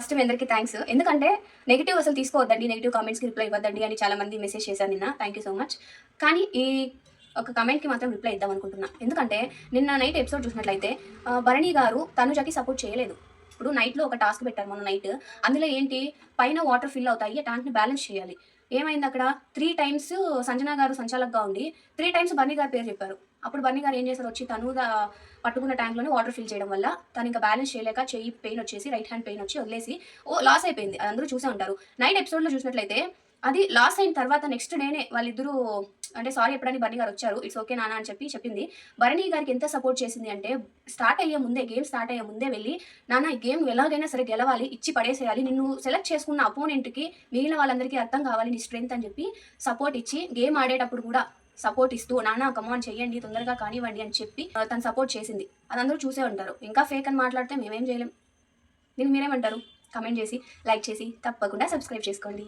First మీ అందరికీ thanks ఎందుకంటే negative అసలు తీసుకోవద్దండి నెగిటివ్ కామెంట్స్కి రిప్లై ఇవ్వద్దండి అని చాలా మంది మెసేజ్ చేశారు నిన్న. థ్యాంక్ యూ సో మచ్ కానీ ఈ ఒక కమెంట్కి మాత్రం రిప్లై ఇద్దాం అనుకుంటున్నా. ఎందుకంటే నిన్న నైట్ ఎపిసోడ్ చూసినట్లయితే భరణి గారు తనుజకి సపోర్ట్ చేయలేదు. ఇప్పుడు నైట్లో ఒక టాస్క్ పెట్టారు మొన్న నైట్ అందులో ఏంటి? పైన వాటర్ ఫిల్ అవుతాయి ఆ ట్యాంక్ని బ్యాలెన్స్ చేయాలి. ఏమైంది అక్కడ? త్రీ టైమ్స్ సంజన గారు సంచాలకుగా ఉండి త్రీ టైమ్స్ బన్నీ గారి పేరు చెప్పారు. అప్పుడు బన్నీ గారు ఏం చేశారు? వచ్చి తను పట్టుకున్న ట్యాంక్లోనే వాటర్ ఫిల్ చేయడం వల్ల తను ఇంకా బ్యాలెన్స్ చేయలేక చెయ్యి పెయిన్ వచ్చేసి రైట్ హ్యాండ్ పెయిన్ వచ్చి వదిలేసి ఓ లాస్ అయిపోయింది. అది అందరూ చూసే ఉంటారు. నైట్ ఎపిసోడ్లో చూసినట్లయితే అది లాస్ అయిన తర్వాత నెక్స్ట్ డేనే వాళ్ళిద్దరూ అంటే సారీ ఎప్పుడని బన్నీ గారు వచ్చారు ఇట్స్ ఓకే నాన్న అని చెప్పి చెప్పింది. భరణి గారికి ఎంత సపోర్ట్ చేసింది అంటే స్టార్ట్ అయ్యే ముందే గేమ్ స్టార్ట్ అయ్యే ముందే వెళ్ళి నాన్న ఈ గేమ్ ఎలాగైనా సరే గెలవాలి ఇచ్చి పడేసేయాలి నిన్ను సెలెక్ట్ చేసుకున్న అపోనెంట్కి మిగిలిన వాళ్ళందరికీ అర్థం కావాలి నీ స్ట్రెంత్ అని చెప్పి సపోర్ట్ ఇచ్చి గేమ్ ఆడేటప్పుడు కూడా సపోర్ట్ ఇస్తూ నాన్న కమాన్ చెయ్యండి తొందరగా కానివ్వండి అని చెప్పి తను సపోర్ట్ చేసింది. అదందరూ చూసే ఉంటారు. ఇంకా ఫేక్ అని మాట్లాడితే మేమేం చేయలేం. దీన్ని మీరేమంటారు? కమెంట్ చేసి లైక్ చేసి తప్పకుండా సబ్స్క్రైబ్ చేసుకోండి.